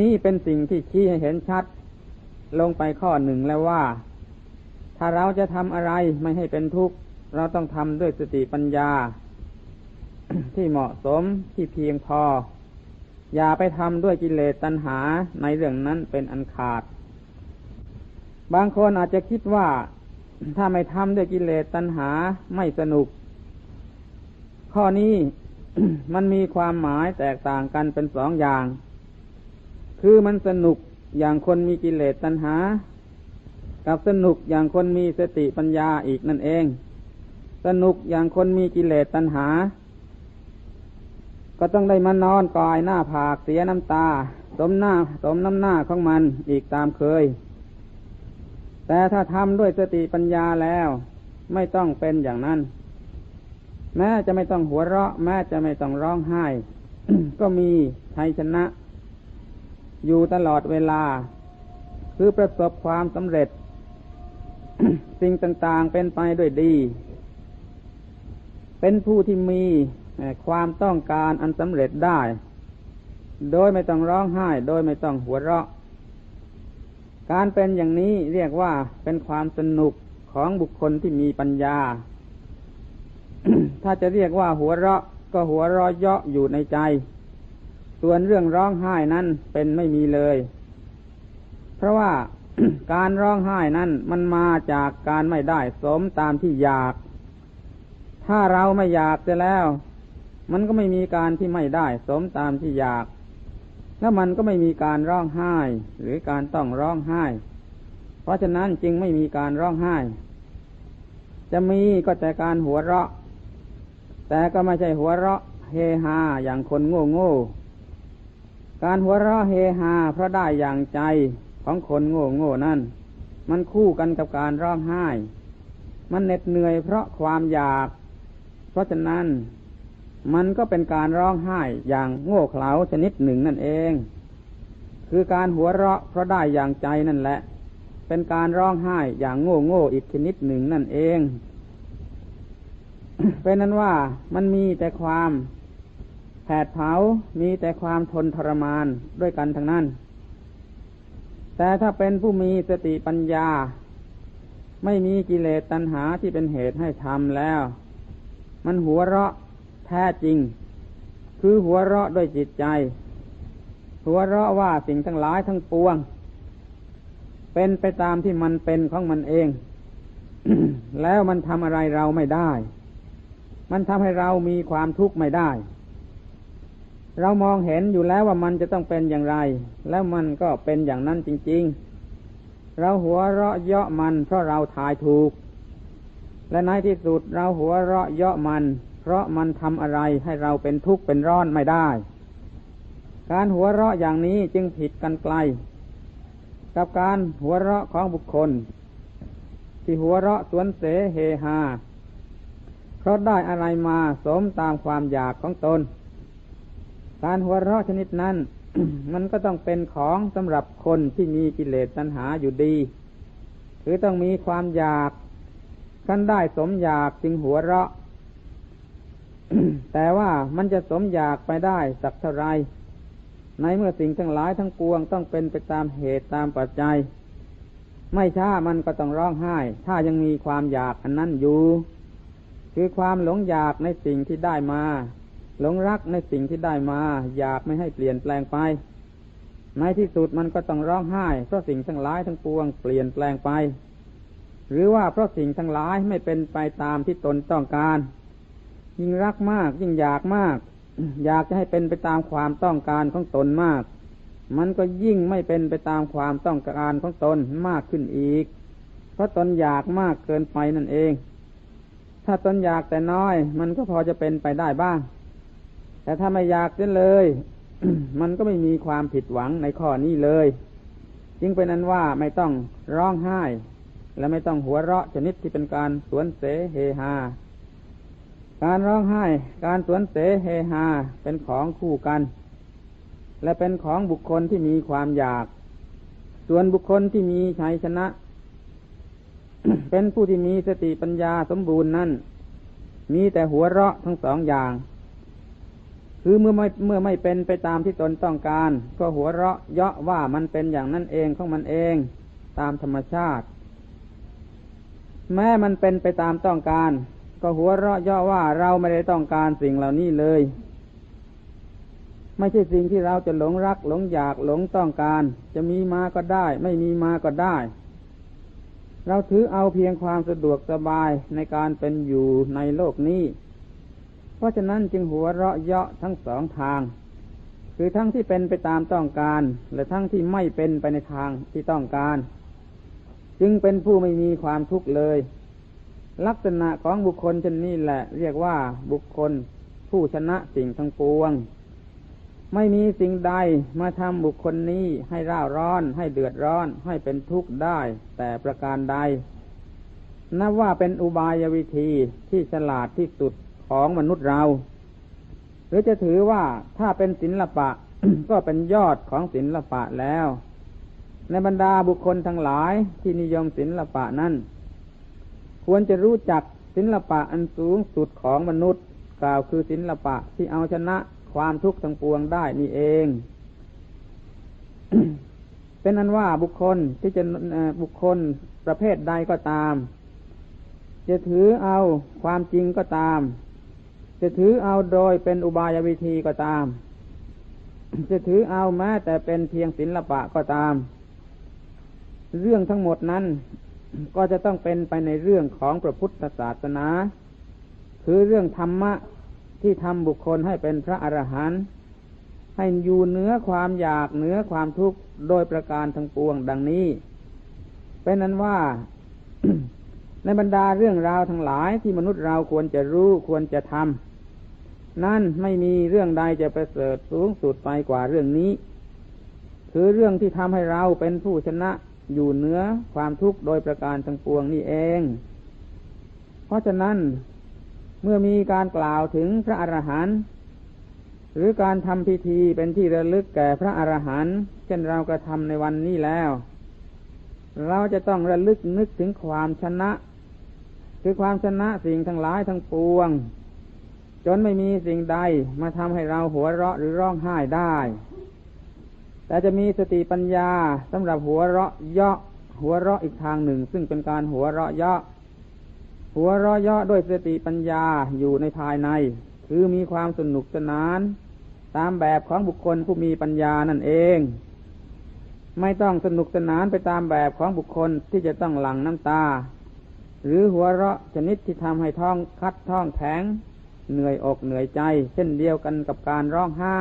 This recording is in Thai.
นี่เป็นสิ่งที่ชี้ให้เห็นชัด ลงไปข้อหนึ่งแล้วว่า ถ้าเราจะทำอะไรไม่ให้เป็นทุกข์ เราต้องทำด้วยสติปัญญา ที่เหมาะสมที่เพียงพอ อย่าไปทำด้วยกิเลสตัณหาในเรื่องนั้นเป็นอันขาด บางคนอาจจะคิดว่าถ้าไม่ทำด้วยกิเลสตัณหาไม่สนุก ข้อนี้มันมีความหมายแตกต่างกันเป็นสองอย่าง คือมันสนุกอย่างคนมีกิเลสตัณหา กับสนุกอย่างคนมีสติปัญญาอีกนั่นเอง สนุกอย่างคนมีกิเลสตัณหา ก็ต้องได้มานอนกอยหน้าผากเสียน้ำตา สมหน้าสมน้ำหน้าของมันอีกตามเคย แต่ถ้าทำด้วยสติปัญญาแล้ว ไม่ต้องเป็นอย่างนั้น แม้จะไม่ต้องหัวเราะ แม้จะไม่ต้องร้องไห้ ก็มีชัยชนะ อยู่ตลอดเวลา คือประสบความสำเร็จ สิ่งต่างๆเป็นไปด้วยดี เป็นผู้ที่มีความต้องการอันสำเร็จได้ โดยไม่ต้องร้องไห้ โดยไม่ต้องหัวเราะ การเป็นอย่างนี้เรียกว่าเป็นความสนุกของบุคคลที่มีปัญญา ถ้าจะเรียกว่าหัวเราะก็หัวเราะเยาะอยู่ในใจ ส่วนเรื่องร้องไห้นั้นเป็นไม่มีเลย เพราะว่าการร้องไห้นั้นมันมาจากการไม่ได้สมตามที่อยาก ถ้าเราไม่อยากจะแล้ว มันก็ไม่มีการที่ไม่ได้สมตามที่อยาก แล้วมันก็ไม่มีการร้องไห้ หรือการต้องร้องไห้ เพราะฉะนั้นจึงไม่มีการร้องไห้ จะมีก็แต่การหัวเราะ แต่ก็ไม่ใช่หัวเราะเฮฮาอย่างคนโง่โง่ การหัวเราะเฮฮาเพราะได้อย่างใจของคนโง่โง่นั่น มันคู่กันกับการร้องไห้ มันเหน็ดเหนื่อยเพราะความอยาก เพราะฉะนั้นมันก็เป็นการร้องไห้อย่างโง่เขลาชนิดหนึ่งนั่นเอง คือการหัวเราะเพราะได้อย่างใจนั่นแหละ เป็นการร้องไห้อย่างโง่โง่อีกชนิดหนึ่งนั่นเอง เป็นนั้นว่ามันมีแต่ความ แผดเผา มีแต่ความทนทรมานด้วยกันทั้งนั้น แต่ถ้าเป็นผู้มีสติปัญญา ไม่มีกิเลสตัณหาที่เป็นเหตุให้ทำแล้ว มันหัวเราะแท้จริง คือหัวเราะด้วยจิตใจ หัวเราะว่าสิ่งทั้งหลายทั้งปวง เป็นไปตามที่มันเป็นของมันเอง แล้วมันทำอะไรเราไม่ได้ มันทำให้เรามีความทุกข์ไม่ได้ เรามองเห็นอยู่แล้วว่ามันจะต้องเป็นอย่างไร แล้วมันก็เป็นอย่างนั้นจริง ๆ เราหัวเราะเยาะมัน เพราะเราทายถูก และในที่สุดเราหัวเราะเยาะมัน เพราะมันทำอะไรให้เราเป็นทุกข์เป็นร้อนไม่ได้ การหัวเราะอย่างนี้จึงผิดกันไกล กับการหัวเราะของบุคคล ที่หัวเราะสวนเสเฮฮาเพราะได้อะไรมาสมตามความอยากของตน การหัวเราะชนิดนั้น มันก็ต้องเป็นของสำหรับคนที่มีกิเลสตัณหาอยู่ดี คือต้องมีความอยากกันได้สมอยากจึงหัวเราะ แต่ว่ามันจะสมอยากไปได้สักเท่าไรในเมื่อสิ่งทั้งหลายทั้งปวงต้องเป็นไปตามเหตุตามปัจจัย ไม่ช้ามันก็ต้องร้องไห้ ถ้ายังมีความอยากอันนั้นอยู่ คือความหลงอยากในสิ่งที่ได้มา หลงรักในสิ่งที่ได้มา อยากไม่ให้เปลี่ยนแปลงไป ในที่สุดมันก็ต้องร้องไห้เพราะสิ่งทั้งหลายทั้งปวงเปลี่ยนแปลงไป หรือว่าเพราะสิ่งทั้งหลายไม่เป็นไปตามที่ตนต้องการ ยิ่งรักมาก ยิ่งอยากมาก อยากจะให้เป็นไปตามความต้องการของตนมาก มันก็ยิ่งไม่เป็นไปตามความต้องการของตนมากขึ้นอีก เพราะตนอยากมากเกินไปนั่นเอง ถ้าตนอยากแต่น้อย มันก็พอจะเป็นไปได้บ้าง แต่ถ้าไม่อยากเสียเลย มันก็ไม่มีความผิดหวังในข้อนี้เลย จึงเป็นนั้นว่าไม่ต้องร้องไห้ และไม่ต้องหัวเราะชนิดที่เป็นการสวนเสเฮฮาการร้องไห้ การสวนเสเฮฮาเป็นของคู่กัน และเป็นของบุคคลที่มีความอยาก ส่วนบุคคลที่มีชัยชนะ เป็นผู้ที่มีสติปัญญาสมบูรณ์นั้น มีแต่หัวเราะทั้งสองอย่าง คือเมื่อไม่เมื่อไม่เป็นไปตามที่ตนต้องการ ก็หัวเราะเยาะว่ามันเป็นอย่างนั้นเองของมันเองตามธรรมชาติ แม้มันเป็นไปตามต้องการ ก็หัวเราะเยาะว่าเราไม่ได้ต้องการสิ่งเหล่านี้เลย ไม่ใช่สิ่งที่เราจะหลงรัก หลงอยากหลงต้องการ จะมีมาก็ได้ ไม่มีมาก็ได้ เราถือเอาเพียงความสะดวกสบายในการเป็นอยู่ในโลกนี้ เพราะฉะนั้นจึงหัวเราะเยาะทั้งสองทาง คือทั้งที่เป็นไปตามต้องการ และทั้งที่ไม่เป็นไปในทางที่ต้องการ จึงเป็นผู้ไม่มีความทุกข์เลย ลักษณะของบุคคลเช่นนี้แหละ เรียกว่าบุคคลผู้ชนะสิ่งทั้งปวง ไม่มีสิ่งใดมาทำบุคคลนี้ให้ร่าร้อน ให้เดือดร้อน ให้เป็นทุกข์ได้ แต่ประการใดนับว่าเป็นอุบายวิธีที่ฉลาดที่สุด ของมนุษย์เรา หรือจะถือว่าถ้าเป็นศิลปะ ก็เป็นยอดของศิลปะแล้ว ในบรรดาบุคคลทั้งหลายที่นิยมศิลปะนั้น ควรจะรู้จักศิลปะอันสูงสุดของมนุษย์ กล่าวคือศิลปะที่เอาชนะความทุกข์ทั้งปวงได้นี่เอง เป็นอันว่าบุคคลที่จะบุคคลประเภทใดก็ตาม จะถือเอาความจริงก็ตาม จะถือเอาโดยเป็นอุบายวิธีก็ตาม จะถือเอาแม้แต่เป็นเพียงศิลปะก็ตาม เรื่องทั้งหมดนั้นก็จะต้องเป็นไปในเรื่องของพระพุทธศาสนา คือเรื่องธรรมะที่ทำบุคคลให้เป็นพระอรหันต์ให้อยู่เหนือความอยากเหนือความทุกข์โดยประการทั้งปวงดังนี้ เป็นนั้นว่าในบรรดาเรื่องราวทั้งหลายที่มนุษย์เราควรจะรู้ควรจะทำ นั่นไม่มีเรื่องใดจะประเสริฐสูงสุดไปกว่าเรื่องนี้ คือเรื่องที่ทำให้เราเป็นผู้ชนะอยู่เหนือความทุกข์โดยประการทั้งปวงนี่เอง เพราะฉะนั้นเมื่อมีการกล่าวถึงพระอรหันต์หรือการทำพิธีเป็นที่ระลึกแก่พระอรหันต์เช่นเรากระทำในวันนี้แล้ว เราจะต้องระลึกนึกถึงความชนะ คือความชนะสิ่งทั้งหลายทั้งปวง จนไม่มีสิ่งใดมาทำให้เราหัวเราะหรือร้องไห้ได้ แต่จะมีสติปัญญาสำหรับหัวเราะเยาะหัวเราะอีกทางหนึ่ง ซึ่งเป็นการหัวเราะเยาะหัวเราะเยาะด้วยสติปัญญาอยู่ในภายใน คือมีความสนุกสนาน ตามแบบของบุคคลผู้มีปัญญานั่นเอง ไม่ต้องสนุกสนานไปตามแบบของบุคคลที่จะต้องหลั่งน้ำตา หรือหัวเราะชนิดที่ทำให้ท้องคัดท้องแข็ง เหนื่อยอกเหนื่อยใจ เช่นเดียวกันกับการร้องไห้